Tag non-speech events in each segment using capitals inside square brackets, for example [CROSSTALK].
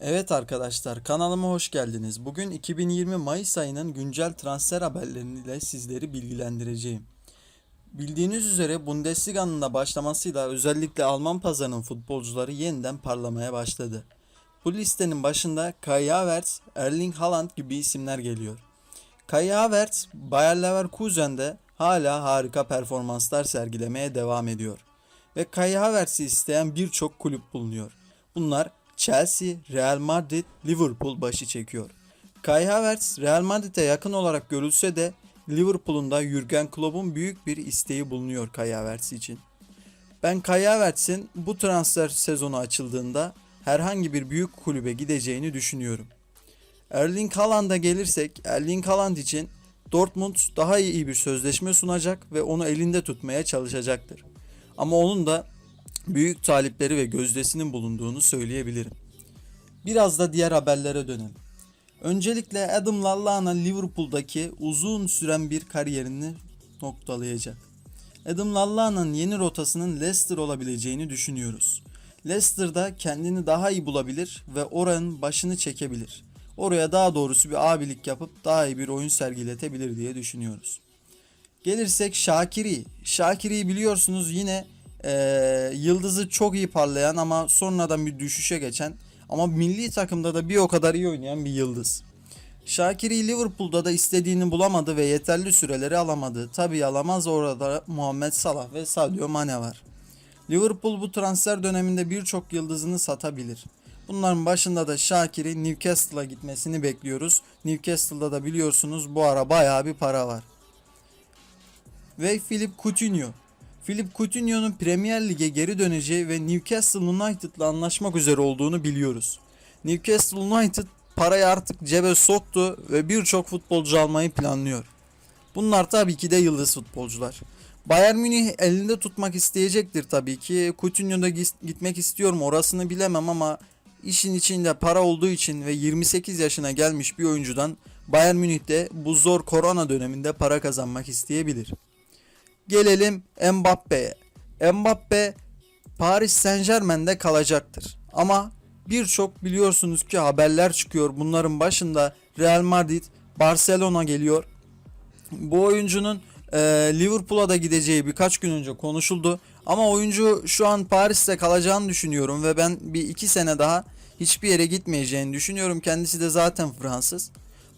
Evet arkadaşlar kanalıma hoş geldiniz. Bugün 2020 Mayıs ayının güncel transfer haberleriyle sizleri bilgilendireceğim. Bildiğiniz üzere Bundesliga'nın da başlamasıyla özellikle Alman pazarının futbolcuları yeniden parlamaya başladı. Bu listenin başında Kai Havertz, Erling Haaland gibi isimler geliyor. Kai Havertz, Bayer Leverkusen'de hala harika performanslar sergilemeye devam ediyor. Ve Kai Havertz'i isteyen birçok kulüp bulunuyor. Bunlar Chelsea, Real Madrid, Liverpool başı çekiyor. Kai Havertz Real Madrid'e yakın olarak görülse de Liverpool'un da Jurgen Klopp'un büyük bir isteği bulunuyor Kai Havertz için. Ben Kai Havertz'in bu transfer sezonu açıldığında herhangi bir büyük kulübe gideceğini düşünüyorum. Erling Haaland'a gelirsek Erling Haaland için Dortmund daha iyi bir sözleşme sunacak ve onu elinde tutmaya çalışacaktır. Ama onun da büyük talipleri ve gözdesinin bulunduğunu söyleyebilirim. Biraz da diğer haberlere dönelim. Öncelikle Adam Lallana Liverpool'daki uzun süren bir kariyerini noktalayacak. Adam Lallana'nın yeni rotasının Leicester olabileceğini düşünüyoruz. Leicester'da kendini daha iyi bulabilir ve oranın başını çekebilir. Oraya daha doğrusu bir abilik yapıp daha iyi bir oyun sergiletebilir diye düşünüyoruz. Gelirsek Şakiri. Şakiri'yi biliyorsunuz yine eee, yıldızı çok iyi parlayan ama sonradan bir düşüşe geçen ama milli takımda da bir o kadar iyi oynayan bir yıldız. Şakiri Liverpool'da da istediğini bulamadı ve yeterli süreleri alamadı. Tabii alamaz orada Muhammed Salah ve Sadio Mane var. Liverpool bu transfer döneminde birçok yıldızını satabilir. Bunların başında da Şakir'i Newcastle'a gitmesini bekliyoruz. Newcastle'da da biliyorsunuz bu ara bayağı bir para var ve Philip Coutinho. Philip Coutinho'nun Premier Lig'e geri döneceği ve Newcastle United'la anlaşmak üzere olduğunu biliyoruz. Newcastle United parayı artık cebe soktu ve birçok futbolcu almayı planlıyor. Bunlar tabii ki de yıldız futbolcular. Bayern Münih elinde tutmak isteyecektir tabii ki. Coutinho da gitmek istiyorum orasını bilemem ama işin içinde para olduğu için ve 28 yaşına gelmiş bir oyuncudan Bayern Münih de bu zor korona döneminde para kazanmak isteyebilir. Gelelim Mbappe'ye. Mbappe Paris Saint Germain'de kalacaktır. Ama birçok biliyorsunuz ki haberler çıkıyor. Bunların başında Real Madrid, Barcelona geliyor. Bu oyuncunun e, Liverpool'a da gideceği birkaç gün önce konuşuldu. Ama oyuncu şu an Paris'te kalacağını düşünüyorum ve ben bir iki sene daha hiçbir yere gitmeyeceğini düşünüyorum. Kendisi de zaten Fransız.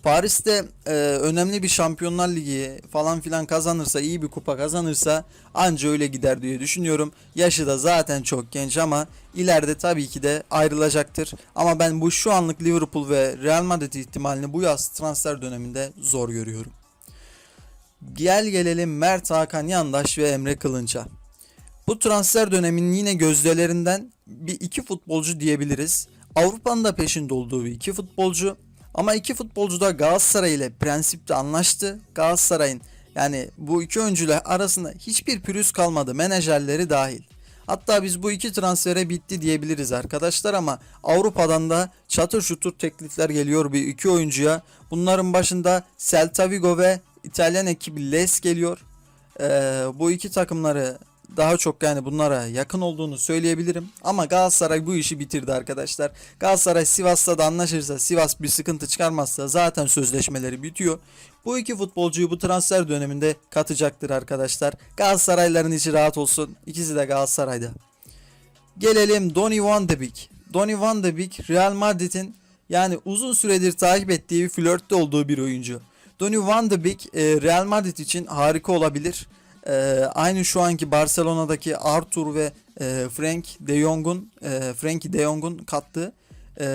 Paris'te e, önemli bir Şampiyonlar Ligi falan filan kazanırsa, iyi bir kupa kazanırsa anca öyle gider diye düşünüyorum. Yaşı da zaten çok genç ama ileride tabii ki de ayrılacaktır. Ama ben bu şu anlık Liverpool ve Real Madrid ihtimalini bu yaz transfer döneminde zor görüyorum. Gel gelelim Mert Hakan Yandaş ve Emre Kılınç'a. Bu transfer döneminin yine gözdelerinden bir iki futbolcu diyebiliriz. Avrupa'nın da peşinde olduğu bir iki futbolcu. Ama iki futbolcu da Galatasaray ile prensipte anlaştı. Galatasaray'ın yani bu iki oyuncuyla arasında hiçbir pürüz kalmadı menajerleri dahil. Hatta biz bu iki transfere bitti diyebiliriz arkadaşlar ama Avrupa'dan da çatır çutur teklifler geliyor bir iki oyuncuya. Bunların başında Celta Vigo ve İtalyan ekibi Les geliyor. Ee, bu iki takımları daha çok yani bunlara yakın olduğunu söyleyebilirim. Ama Galatasaray bu işi bitirdi arkadaşlar. Galatasaray Sivas'ta da anlaşırsa, Sivas bir sıkıntı çıkarmazsa zaten sözleşmeleri bitiyor. Bu iki futbolcuyu bu transfer döneminde katacaktır arkadaşlar. Galatasarayların içi rahat olsun. İkisi de Galatasaray'da. Gelelim Donny van de Beek. Donny van de Beek Real Madrid'in yani uzun süredir takip ettiği flörtte olduğu bir oyuncu. Donny van de Beek e, Real Madrid için harika olabilir. E, aynı şu anki Barcelona'daki Arthur ve e, Frank de Jong'un e, Frankie de Jong'un kattığı e,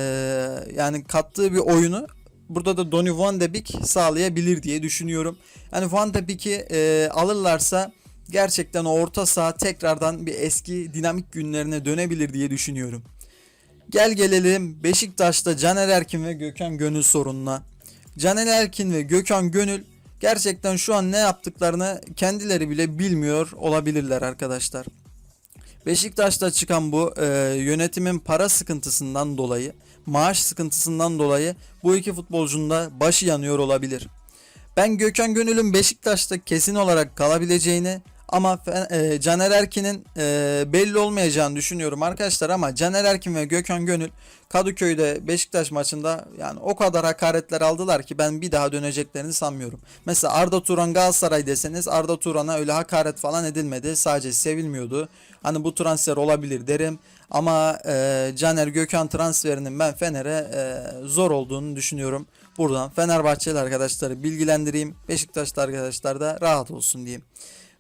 yani kattığı bir oyunu burada da Donny van de Beek sağlayabilir diye düşünüyorum. Yani Van de Beek'i e, alırlarsa gerçekten o orta saha tekrardan bir eski dinamik günlerine dönebilir diye düşünüyorum. Gel gelelim Beşiktaş'ta Caner Erkin ve Gökhan Gönül sorununa. Caner Erkin ve Gökhan Gönül gerçekten şu an ne yaptıklarını kendileri bile bilmiyor olabilirler arkadaşlar. Beşiktaş'ta çıkan bu e, yönetimin para sıkıntısından dolayı, maaş sıkıntısından dolayı bu iki futbolcunun da başı yanıyor olabilir. Ben Gökhan Gönül'ün Beşiktaş'ta kesin olarak kalabileceğini Ama e, Caner Erkin'in e, belli olmayacağını düşünüyorum arkadaşlar ama Caner Erkin ve Gökhan Gönül Kadıköy'de Beşiktaş maçında yani o kadar hakaretler aldılar ki ben bir daha döneceklerini sanmıyorum. Mesela Arda Turan Galatasaray deseniz Arda Turan'a öyle hakaret falan edilmedi. Sadece sevilmiyordu. Hani bu transfer olabilir derim. Ama e, Caner Gökhan transferinin ben Fener'e zor olduğunu düşünüyorum. Buradan Fenerbahçeli arkadaşları bilgilendireyim. Beşiktaşlı arkadaşlar da rahat olsun diyeyim.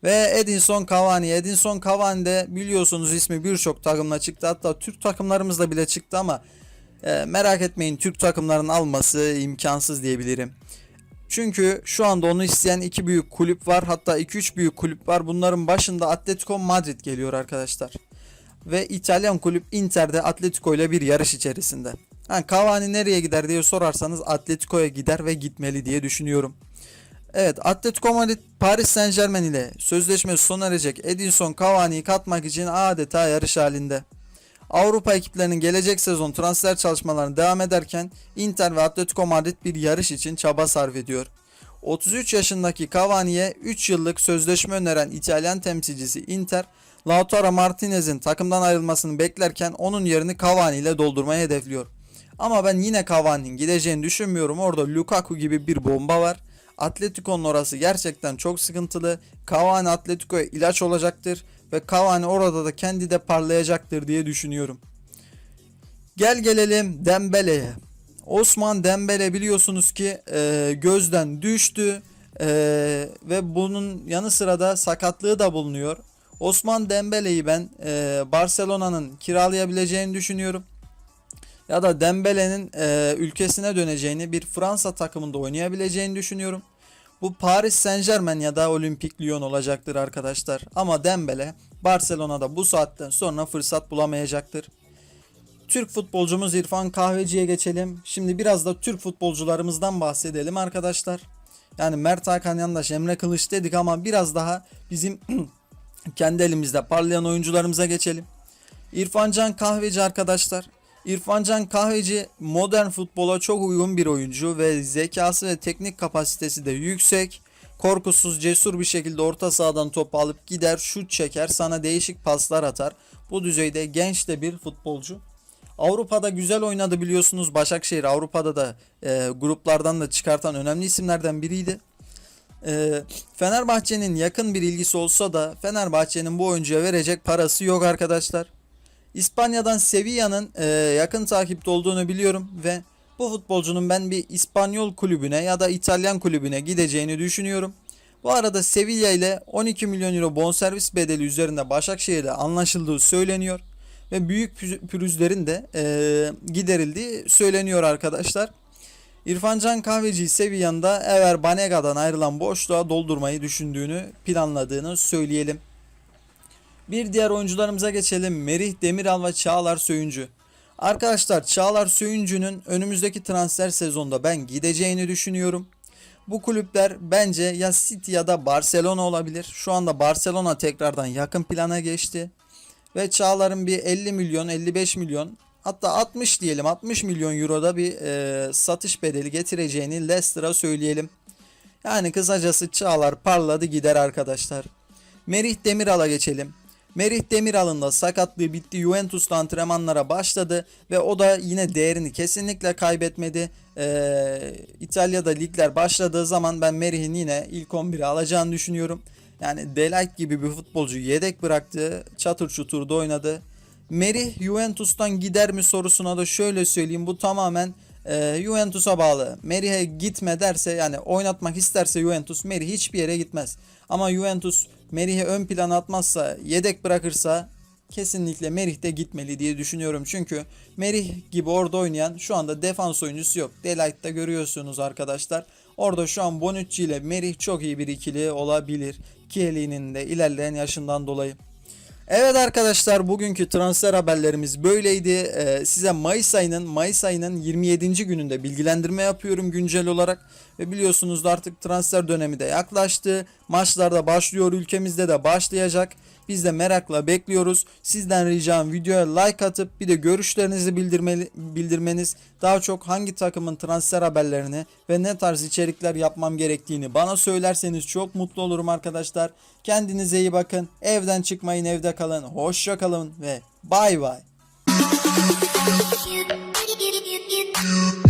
Ve Edinson Cavani. Edinson Cavani de biliyorsunuz ismi birçok takımla çıktı. Hatta Türk takımlarımızda bile çıktı ama e, merak etmeyin Türk takımların alması imkansız diyebilirim. Çünkü şu anda onu isteyen iki büyük kulüp var. Hatta 2-3 büyük kulüp var. Bunların başında Atletico Madrid geliyor arkadaşlar. Ve İtalyan kulüp Inter'de Atletico ile bir yarış içerisinde. Ha, Cavani nereye gider diye sorarsanız Atletico'ya gider ve gitmeli diye düşünüyorum. Evet Atletico Madrid Paris Saint Germain ile sözleşmesi sona erecek Edinson Cavani'yi katmak için adeta yarış halinde. Avrupa ekiplerinin gelecek sezon transfer çalışmalarına devam ederken Inter ve Atletico Madrid bir yarış için çaba sarf ediyor. 33 yaşındaki Cavani'ye 3 yıllık sözleşme öneren İtalyan temsilcisi Inter, Lautaro Martinez'in takımdan ayrılmasını beklerken onun yerini Cavani ile doldurmayı hedefliyor. Ama ben yine Cavani'nin gideceğini düşünmüyorum. Orada Lukaku gibi bir bomba var. Atletico'nun orası gerçekten çok sıkıntılı. Cavani Atletico'ya ilaç olacaktır ve Cavani orada da kendi de parlayacaktır diye düşünüyorum. Gel gelelim Dembele'ye. Osman Dembele biliyorsunuz ki e, gözden düştü e, ve bunun yanı sıra da sakatlığı da bulunuyor. Osman Dembele'yi ben e, Barcelona'nın kiralayabileceğini düşünüyorum. Ya da Dembele'nin e, ülkesine döneceğini, bir Fransa takımında oynayabileceğini düşünüyorum. Bu Paris Saint Germain ya da Olympique Lyon olacaktır arkadaşlar. Ama Dembele Barcelona'da bu saatten sonra fırsat bulamayacaktır. Türk futbolcumuz İrfan Kahveci'ye geçelim. Şimdi biraz da Türk futbolcularımızdan bahsedelim arkadaşlar. Yani Mert Hakan Yandaş, Emre Kılıç dedik ama biraz daha bizim [CLEARS THROAT] kendi elimizde parlayan oyuncularımıza geçelim. İrfan Can Kahveci arkadaşlar. İrfan Can Kahveci modern futbola çok uygun bir oyuncu ve zekası ve teknik kapasitesi de yüksek. Korkusuz, cesur bir şekilde orta sahadan topu alıp gider, şut çeker, sana değişik paslar atar. Bu düzeyde genç de bir futbolcu. Avrupa'da güzel oynadı biliyorsunuz. Başakşehir Avrupa'da da e, gruplardan da çıkartan önemli isimlerden biriydi. E, Fenerbahçe'nin yakın bir ilgisi olsa da Fenerbahçe'nin bu oyuncuya verecek parası yok arkadaşlar. İspanya'dan Sevilla'nın e, yakın takipte olduğunu biliyorum ve bu futbolcunun ben bir İspanyol kulübüne ya da İtalyan kulübüne gideceğini düşünüyorum. Bu arada Sevilla ile 12 milyon euro bonservis bedeli üzerinde Başakşehir'de anlaşıldığı söyleniyor ve büyük pü- pürüzlerin de e, giderildiği söyleniyor arkadaşlar. İrfan Can Kahveci Sevilla'nın da Ever Banega'dan ayrılan boşluğa doldurmayı düşündüğünü planladığını söyleyelim. Bir diğer oyuncularımıza geçelim. Merih Demiral ve Çağlar Söyüncü. Arkadaşlar Çağlar Söyüncü'nün önümüzdeki transfer sezonda ben gideceğini düşünüyorum. Bu kulüpler bence ya City ya da Barcelona olabilir. Şu anda Barcelona tekrardan yakın plana geçti. Ve Çağlar'ın bir 50 milyon 55 milyon hatta 60 diyelim 60 milyon euroda bir e, satış bedeli getireceğini Leicester'a söyleyelim. Yani kısacası Çağlar parladı gider arkadaşlar. Merih Demiral'a geçelim. Merih Demiral'ın da sakatlığı bitti. Juventus'ta antrenmanlara başladı ve o da yine değerini kesinlikle kaybetmedi. Ee, İtalya'da ligler başladığı zaman ben Merih'in yine ilk 11'e alacağını düşünüyorum. Yani Delight gibi bir futbolcu yedek bıraktı. Çatır çuturda oynadı. Merih Juventus'tan gider mi sorusuna da şöyle söyleyeyim. Bu tamamen e, Juventus'a bağlı. Merih'e gitme derse yani oynatmak isterse Juventus Merih hiçbir yere gitmez. Ama Juventus Merih'i ön plana atmazsa, yedek bırakırsa kesinlikle Merih de gitmeli diye düşünüyorum. Çünkü Merih gibi orada oynayan şu anda defans oyuncusu yok. Delight'ta görüyorsunuz arkadaşlar. Orada şu an Bonucci ile Merih çok iyi bir ikili olabilir. Kieli'nin de ilerleyen yaşından dolayı. Evet arkadaşlar bugünkü transfer haberlerimiz böyleydi. Ee, size Mayıs ayının Mayıs ayının 27. gününde bilgilendirme yapıyorum güncel olarak ve biliyorsunuz da artık transfer dönemi de yaklaştı. Maçlar da başlıyor ülkemizde de başlayacak. Biz de merakla bekliyoruz. Sizden ricam videoya like atıp bir de görüşlerinizi bildirmeniz. Daha çok hangi takımın transfer haberlerini ve ne tarz içerikler yapmam gerektiğini bana söylerseniz çok mutlu olurum arkadaşlar. Kendinize iyi bakın. Evden çıkmayın, evde kalın. Hoşça kalın ve bay bay. [LAUGHS]